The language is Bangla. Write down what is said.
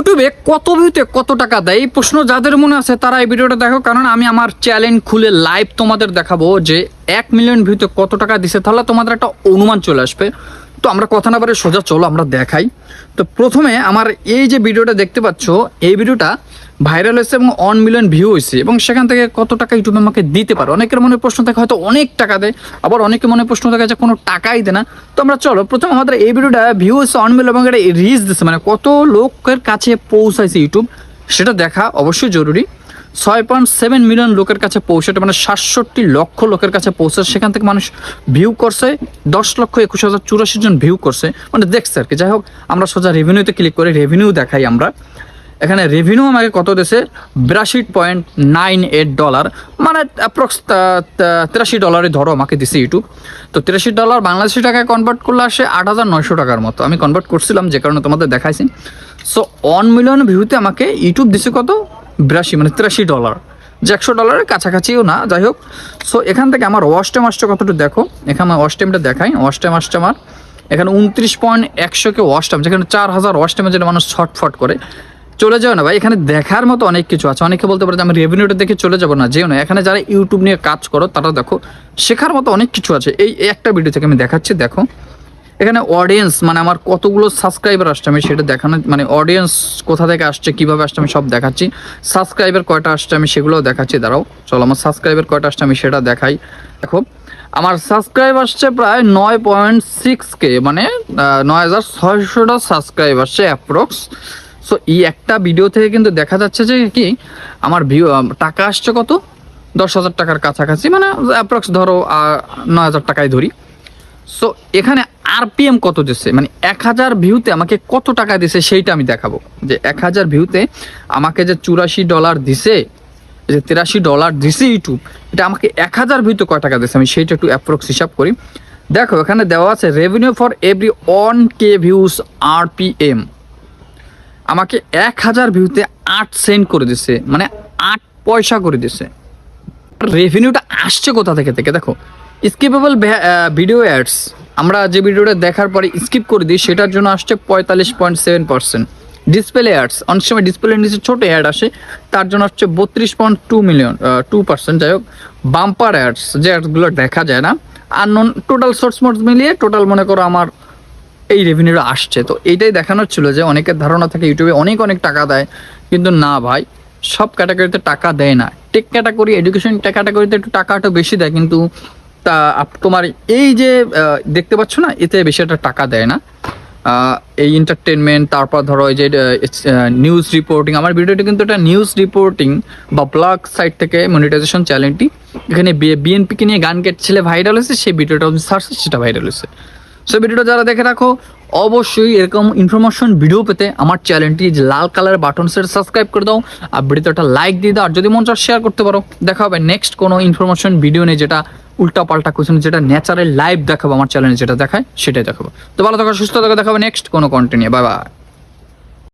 ইউটিউবে কত ভিউতে কত টাকা দেয়? এই প্রশ্ন যাদের মনে আছে তারা এই ভিডিওটা দেখো, কারণ আমি আমার চ্যালেঞ্জ খুলে লাইভ তোমাদের দেখাবো যে এক মিলিয়ন ভিউতে কত টাকা দিছে, তাহলে তোমাদের একটা অনুমান চলে আসবে। তো আমরা কথা না পারে সোজা চলো, আমরা দেখাই। তো প্রথমে আমার এই যে ভিডিওটা দেখতে পাচ্ছ, এই ভিডিওটা ভাইরাল হয়েছে এবং অন মিলিয়ন ভিউ হয়েছে। এবং সেখান থেকে কত টাকা ইউটিউব আমাকে দিতে পারে? অনেকের মনে প্রশ্ন থাকে, হয়তো অনেক টাকা দেয়, আবার অনেকের মনে প্রশ্ন থাকে যে কোনো টাকাই দেয় না। তো আমরা চলো, প্রথম আমাদের এই ভিডিওটা ভিউ হয়েছে অন মিলিয়ন এবং এটা রিচ দিচ্ছে মানে কত লোকের কাছে পৌঁছাইছে ইউটিউব সেটা দেখা অবশ্যই জরুরি। ছয় পয়েন্ট সেভেন মিলিয়ন লোকের কাছে পৌঁছাতে মানে সাতষট্টি লক্ষ লোকের কাছে পৌঁছে সেখান থেকে মানুষ ভিউ করছে, দশ লক্ষ একুশ হাজার চুরাশি জন ভিউ করছে। মানে দেখছে আর কি, যাই হোক, আমরা সোজা রেভিনিউতে ক্লিক করে রেভিনিউ দেখাই আমরা। এখানে রেভিনিউ আমাকে কত দেশে বিরাশি পয়েন্ট নাইন এইট ডলার মানে অ্যাপ্রক্স তিরাশি ডলারই ধরো আমাকে দিছে ইউটিউব তো তিরাশি ডলার বাংলাদেশি টাকায় কনভার্ট করলে আসে আট হাজার নয়শো টাকার মতো। আমি কনভার্ট করছিলাম, যে কারণে তোমাদের দেখাইছি। সো ওয়ান মিলিয়ন ভিউতে আমাকে ইউটিউব দিছে কত? বিরাশি মানে তিরাশি ডলার যে একশো ডলারের কাছাকাছিও না, যাই হোক। সো এখান থেকে আমার ওয়াশ টাইম আসছে কতটুকু দেখো। এখানে আমার ওয়াশ টাইমটা দেখাই। ওয়াশ টাইম আসছে আমার। এখানে উনত্রিশ পয়েন্ট একশোকে ওয়াশ টাইম যেখানে চার হাজার ওয়াশ টাইমে যেটা মানুষ ছটফট করে। চলে যাও না ভাই, এখানে দেখার মতো অনেক কিছু আছে। অনেকে বলতে পারে যে আমি রেভিনিউটা দেখে চলে যাব না, যেও না। এখানে যারা ইউটিউব নিয়ে কাজ করো, তারা দেখো, শেখার মতো অনেক কিছু আছে। এই একটা ভিডিও থেকে আমি দেখাচ্ছি, দেখো। এখানে অডিয়েন্স মানে আমার কতগুলো সাবস্ক্রাইবার আসছে, আমি সেটা দেখানো মানে অডিয়েন্স কোথা থেকে আসছে, কীভাবে আসছে, আমি সব দেখাচ্ছি। সাবস্ক্রাইবার কয়টা আসছে, আমি সেগুলোও দেখাচ্ছি, দাঁড়াও। চলো, আমার সাবস্ক্রাইবার কয়টা আসছে, আমি সেটা দেখাই। দেখো, আমার সাবস্ক্রাইব আসছে প্রায় নয় পয়েন্ট সিক্স কে মানে নয় হাজার ছয়শোটা সাবস্ক্রাইব আসছে অ্যাপ্রক্স সো এই একটা ভিডিও থেকে কিন্তু দেখা যাচ্ছে যে কি, আমার ভিউ টাকা আসছে কত? দশ হাজার টাকার কাছাকাছি মানে অ্যাপ্রক্স ধরো নয় হাজার টাকায় ধরি। সো এখানে আরপিএম কত দিচ্ছে মানে এক হাজার ভিউতে আমাকে কত টাকা দিছে সেইটা আমি দেখাবো। যে এক হাজার ভিউতে আমাকে যে চুরাশি ডলার দিছে, যে তিরাশি ডলার দিছে ইউটিউব এটা আমাকে এক হাজার ভিউতে কয় টাকা দিছে? আমি সেইটা একটু অ্যাপ্রক্স হিসাব করি। দেখো, এখানে দেওয়া আছে revenue for every one K views RPM আমাকে এক হাজার ভিউতে আট সেন্ট করে দিছে মানে আট পয়সা করে দিছে। রেভিনিউটা আসছে কোথা থেকে থেকে? দেখো স্কিপেবল ভিডিও অ্যাডস আমরা যে ভিডিওটা দেখার পরে স্কিপ করে দিই, সেটার জন্য আসছে পঁয়তাল্লিশ point seven percent display ads অনেক সময় ডিসপ্লে নিচে ছোটো অ্যাড আসে, তার জন্য আসছে বত্রিশ point two million two percent যাই হোক বাম্পার অ্যাডস যে অ্যাডসগুলো দেখা যায় না, আর নন টোটাল সোর্স মোড মিলিয়ে টোটাল মনে করো আমার এই রেভিনিউটা আসছে। তো এইটাই দেখানোর ছিল যে অনেকের ধারণা থাকে ইউটিউবে অনেক অনেক টাকা দেয়, কিন্তু না ভাই, সব ক্যাটাগরিতে টাকা দেয় না। টেক ক্যাটাগরি এডুকেশন ক্যাটাগরিতে একটু টাকা একটু বেশি দেয়, কিন্তু তা তোমার এই যে দেখতে পাচ্ছ না, এতে বেশি একটা টাকা দেয় না। এই এন্টারটেনমেন্ট তারপর ধরো এই যে নিউজ রিপোর্টিং আমার ভিডিওটি কিন্তু একটা নিউজ রিপোর্টিং বা ব্লগ সাইট থেকে মনিটাইজেশন চ্যানেলটি এখানে বিএনপিকে নিয়ে গান ছেলে ভাইরাল হয়েছে, সেই ভিডিওটা সার্চ সেটা ভাইরাল হয়েছে। সো ভিডিওটা যারা দেখে রাখো, অবশ্যই এরকম ইনফরমেশন ভিডিও পেতে আমার চ্যানেলটি লাল কালার বাটন সেট সাবস্ক্রাইব করে দাও আর ভিডিওতে একটা লাইক দিয়ে দাও। আর যদি মন চায় শেয়ার করতে পারো, দেখা হবে নেক্সট কোনো ইনফরমেশন ভিডিও নেই যেটা উল্টা পাল্টা কোশ্চেন যেটা ন্যাচারাল লাইভ দেখাবো, আমার চ্যানেলে যেটা দেখায়, সেটাই দেখাবো। তো ভালো থাকো, সুস্থ থাকো দেখাবো নেক্সট কোনো কন্টেন্ট নিয়ে। Bye bye